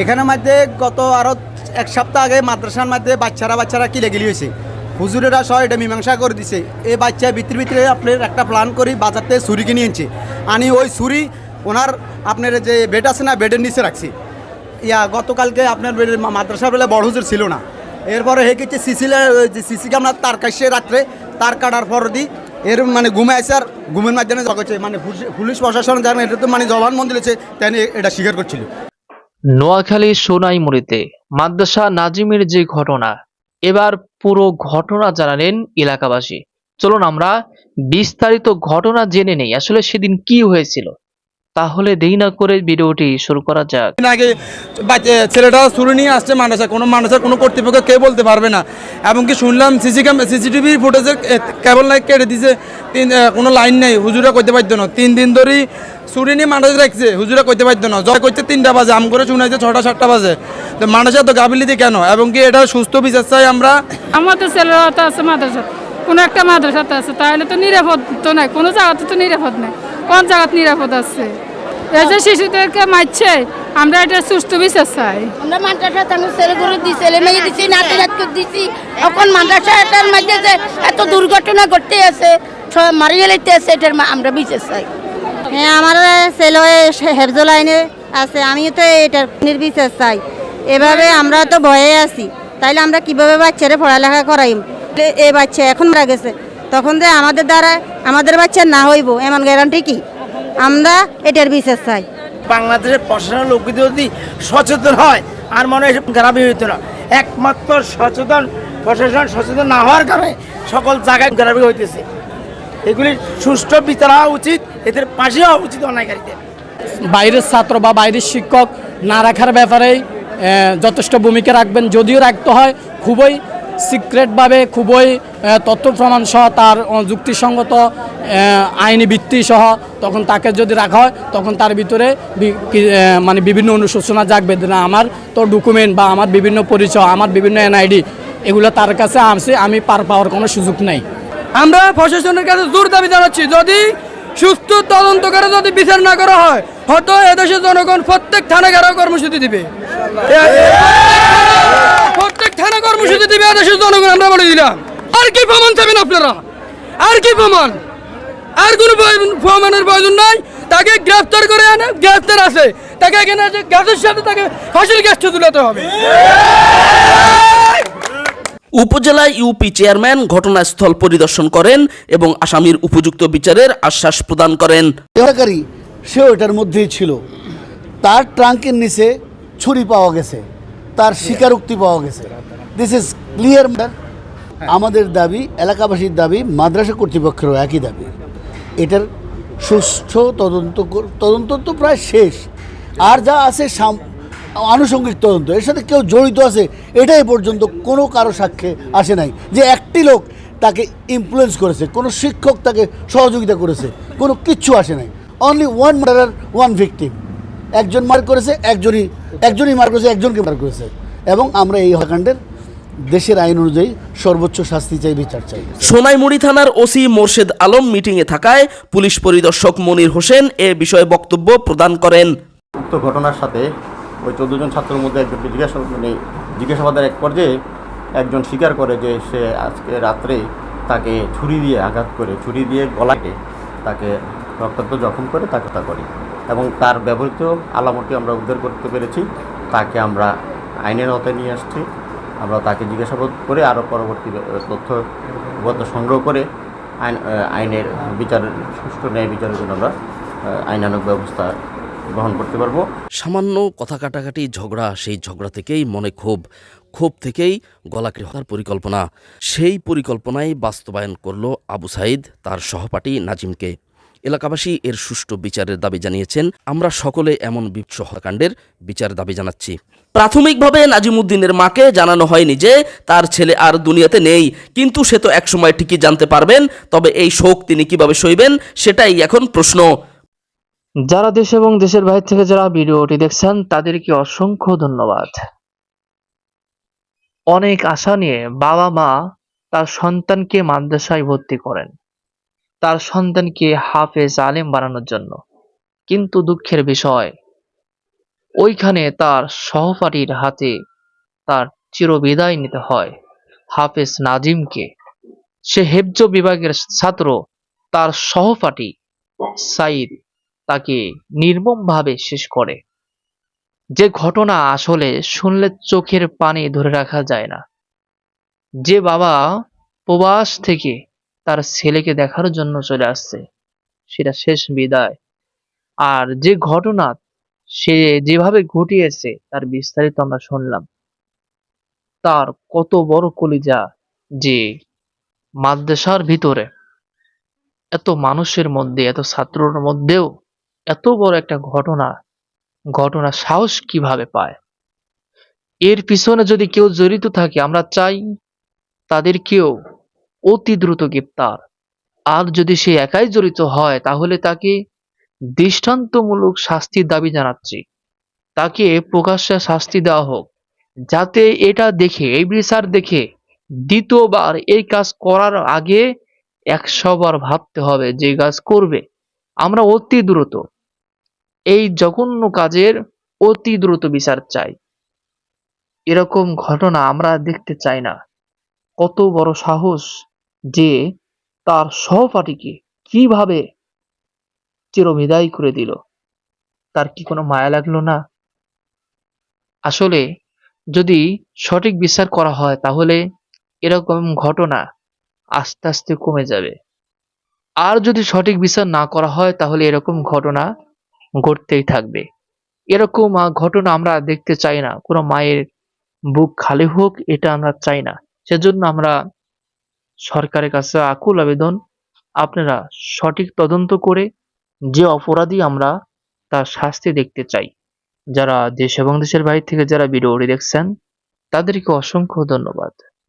এখানের মধ্যে গত আরও এক সপ্তাহ আগে মাদ্রাসার মধ্যে বাচ্চারা বাচ্চারা কিলে গেলি হয়েছে। হুজুরেরা সহ এটা মীমাংসা করে দিছে। এই বাচ্চা ভিতরে ভিতরে আপনার একটা প্ল্যান করি বাজার থেকে ছুরি কিনে এনেছে আনি ওই ছুরি, ওনার আপনার যে বেড আছে না বেডের নিচে রাখছি। ইয়া, গতকালকে আপনার বেডের মা- মাদ্রাসার বেলা বড় হুজুর ছিল না। এরপরে হে কিছু সিসিলে যে সিসি ক্যামেরা তার কাছে রাত্রে তার কাটার পর দি এর মানে ঘুমে আছে আর ঘুমের মাধ্যমে জগছে। মানে পুলিশ- প্রশাসন জানেন এটা তো মানে জবানবন্দি দিয়েছে তাই এটা স্বীকার করছিল। নোয়াখালী সোনাইমুড়িতে মাদ্রাসা নাজিমের যে ঘটনা, এবার পুরো ঘটনা জানালেন এলাকাবাসী। চলুন আমরা বিস্তারিত ঘটনা জেনে নেই, আসলে সেদিন কি হয়েছিল? তাহলে দেরি না করে ভিডিওটি শুরু করা যাক। আগে ছেলেটা শুরু নিয়ে আসছে মানুষের কোনো মানুষের কোনো কর্তৃপক্ষ কে বলতে পারবে না। এবং কি শুনলাম সিসি ক্যাম সিসিটিভি ফুটেজের কেবল লাইট কেটে দিছে। তিন কোনো লাইন নেই। হুজুরা করতে পারতো না। তিন দিন ধরেই ছুরি নিয়ে মানুষ রাখছে। হুজুরা করতে পারতো না। জয় করছে তিনটা বাজে। আম করে শুনাইছে ছটা সাতটা বাজে। তো মানুষের তো গাফিলিতে কেন? এবং কি এটা সুস্থ বিচার চাই আমরা? আমাদের ছেলেরা তো আছে মাদ্রাসা। কোনো একটা মাদ্রাসাতে আছে। তাহলে তো নিরাপদ তো নাই। কোনো জায়গাতে তো নিরাপদ নাই। কোন জায়গাতে নিরাপদ আছে? এই যে শিশুদেরকে মারছে আমরা এটা সুস্থ বিচার চাই। আমরা মাদ্রাসা তানো ছেলে করে দিই ছেলে মেয়ে দিছি নাতি নাতকে দিছি। এখন মাদ্রাসাটার মধ্যে যে এত দুর্ঘটনা ঘটতে আছে সব মারিয়ে আছে এটার মা- আমরা বিচার চাই। হ্যাঁ আমার ছেলে হেফজ লাইনে আছে আমি তো এটার নির্বিচার চাই। এভাবে আমরা তো ভয়ে আছি। তাইলে আমরা কীভাবে বাচ্চারে পড়ালেখা করাইম? এ- বাচ্চা এখন মারা গেছে। তখন যে আমাদের দ্বারা আমাদের বাচ্চা না হইব এমন গ্যারান্টি কি? আমরা এটার বিচার চাই। বাংলাদেশের প্রশাসনের লোক যদি সচেতন হয় আর মনে হয় গ্রামে হইতো না। একমাত্র সচেতন প্রশাসন সচেতন না হওয়ার কারণে সকল জায়গায় গ্রামে হইতেছে। এগুলি সুষ্ঠু বিচার হওয়া উচিত এদের পাশে হওয়া উচিত অন্যায়কারীদের। বাইরের ছাত্র বা বাইরের শিক্ষক না রাখার ব্যাপারে যথেষ্ট ভূমিকা রাখবেন। যদিও রাখতে হয় খুবই সিক্রেটভাবে খুবই তথ্য প্রমাণ সহ তার যুক্তিসঙ্গত আইনি ভিত্তি সহ তখন তাকে যদি রাখা হয়, তখন তার ভিতরে মানে বিভিন্ন অনুশোচনা জাগবে না, আমার তো ডকুমেন্ট বা আমার বিভিন্ন পরিচয়, আমার বিভিন্ন এনআইডি, এগুলো তার কাছে আছে, আমি পার পাওয়ার কোনো সুযোগ নেই। আমরা প্রশাসনের কাছে জোর দাবি জানাচ্ছি, যদি সুস্থ তদন্ত করে যদি বিচার না করা হয়, হয়তো এদেশের জনগণ প্রত্যেক থানা ঘেরাও কর্মসূচি দিবে। কর্মসূচি দিবে এদেশের জনগণ আমরা বলে দিলাম। আর কি প্রমাণ চাবেন আপনারা? আর কি প্রমাণ? আর কোনো প্রমাণের প্রয়োজন নাই। তাকে গ্রেফতার করে আনে গ্রেফতার আছে। তাকে এখানে আছে গ্যাসের সাথে তাকে ফাঁসির গ্যাসটা তুলাতে হবে। উপজেলা ইউপি চেয়ারম্যান ঘটনাস্থল পরিদর্শন করেন এবং আসামির উপযুক্ত বিচারের আশ্বাস প্রদান করেন। ব্যবহারকারী সেও এটার মধ্যেই ছিল। তার ট্রাঙ্কের নিচে ছুরি পাওয়া গেছে। তার স্বীকারোক্তি পাওয়া গেছে। দিস ইজ ক্লিয়ার আমাদের দাবি, এলাকাবাসীর দাবি, মাদ্রাসা কর্তৃপক্ষেরও একই দাবি। এটার সুষ্ঠু তদন্ত তদন্ত তো প্রায় শেষ। আর যা আছে আনুষঙ্গিক তদন্ত, এর সাথে কেউ জড়িত আছে, এটাই পর্যন্ত কোনো কারও সাক্ষ্যে আসে নাই। যে একটি লোক তাকে ইনফ্লুয়েন্স করেছে, কোনো শিক্ষক তাকে সহযোগিতা করেছে, কোনো কিচ্ছু আসে নাই। Only one murder one victim একজন মার করেছে, একজনই একজনই মার করেছে, একজনকে মার করেছে। এবং আমরা এই হত্যাকাণ্ডের দেশের আইন অনুযায়ী সর্বোচ্চ শাস্তি চাই বিচার চাই। সোনাইমুড়ি থানার ওসি মোর্শেদ আলম মিটিংয়ে থাকায় পুলিশ পরিদর্শক মনির হোসেন এ বিষয়ে বক্তব্য প্রদান করেন। উক্ত ঘটনার সাথে ওই চোদ্দ জন ছাত্রের মধ্যে একজনকে জিজ্ঞাসা মানে জিজ্ঞাসাবাদের এক পর্যায়ে একজন স্বীকার করে যে সে আজকে রাত্রে তাকে ছুরি দিয়ে আঘাত করে ছুরি দিয়ে গলাকে তাকে রক্তাক্ত জখম করে তাকে হত্যা করি এবং তার ব্যবহৃত আলামতটি আমরা উদ্ধার করতে পেরেছি। তাকে আমরা আইনের আওতায় নিয়ে আসছি। আমরা তাকে জিজ্ঞাসাবাদ করে আরও পরবর্তী তথ্য সংগ্রহ করে আইন আইনের বিচার সুষ্ঠু ন্যায় বিচারের জন্য আমরা আহ, আইনানুগ ব্যবস্থা গ্রহণ করতে পারব। সামান্য কথা কাটাকাটি ঝগড়া সেই ঝগড়া থেকেই মনে ক্ষোভ। ক্ষোভ থেকেই গলাকে হত্যার পরিকল্পনা। সেই পরিকল্পনাই বাস্তবায়ন করল আবু সাইদ তার সহপাঠী নাজিমকে। এলাকাবাসী এর সুষ্ঠু বিচারের দাবি জানিয়েছেন, আমরা সকলে এমন বিপস হত্যাকাণ্ডের বিচারের দাবি জানাচ্ছি। প্রাথমিকভাবে নাজিমুদ্দিনের মাকে জানানো হয়নি যে তার ছেলে আর দুনিয়াতে নেই, কিন্তু সে তো একসময় ঠিকই জানতে পারবেন, তবে এই শোক তিনি কীভাবে সইবেন, সেটাই এখন প্রশ্ন। যারা দেশ এবং দেশের বাইরে থেকে যারা ভিডিওটি দেখছেন, তাদেরকে অসংখ্য ধন্যবাদ। অনেক আশা নিয়ে বাবা মা তার সন্তানকে মাদ্রাসায় ভর্তি করেন। তার সন্তানকে হাফেজ আলেম বানানোর জন্য। কিন্তু দুঃখের বিষয়, ওইখানে তার সহপাঠীর হাতে তার চিরবিদায় নিতে হয় হাফেজ নাজিমকে। সে হেফজ বিভাগের ছাত্র, তার সহপাঠী সাইদ তাকে নির্মমভাবে শেষ করে। যে ঘটনা আসলে শুনলে চোখের পানি ধরে রাখা যায় না। যে বাবা প্রবাস থেকে তার ছেলেকে দেখার জন্য চলে আসছে। সেটা শেষ বিদায়। আর যে ঘটনা সে যেভাবে ঘটিয়েছে, তার বিস্তারিত আমরা শুনলাম। তার কত বড় কলিজা যে মাদ্রাসার ভিতরে এত মানুষের মধ্যে, এত ছাত্রর মধ্যেও এত বড় একটা ঘটনা ঘটনা সাহস কীভাবে পায়? এর পিছনে যদি কেউ জড়িত থাকে, আমরা চাই তাদেরকেও অতি দ্রুত গ্রেপ্তার। আর যদি সে একাই জড়িত হয়, তাহলে তাকে দৃষ্টান্তমূলক শাস্তির দাবি জানাচ্ছি। তাকে প্রকাশ্যে শাস্তি দেওয়া হোক, যাতে এটা দেখে, এই বিচার দেখে দ্বিতীয়বার এই কাজ করার আগে একশো বার ভাবতে হবে যে কাজ করবে। আমরা অতি দ্রুত, এই জঘন্য কাজের অতি দ্রুত বিচার চাই। এরকম ঘটনা আমরা দেখতে চাই না। কত বড় সাহস যে তার সহপাঠীকে কীভাবে চিরবিদায় করে দিল? তার কি কোনো মায়া লাগল না? আসলে যদি সঠিক বিচার করা হয়, তাহলে এরকম ঘটনা আস্তে আস্তে কমে যাবে। আর যদি সঠিক বিচার না করা হয়, তাহলে এরকম ঘটনা ঘটতেই থাকবে। এরকম ঘটনা আমরা দেখতে চাই না। কোনো মায়ের বুক খালি হোক, এটা আমরা চাই না। সেজন্য আমরা সরকারের কাছে আকুল আবেদন। আপনারা সঠিক তদন্ত করে যে অপরাধী আমরা, তার শাস্তি দেখতে চাই। যারা দেশ এবং দেশের বাইরে থেকে যারা ভিডিওটি দেখছেন, তাদেরকে অসংখ্য ধন্যবাদ।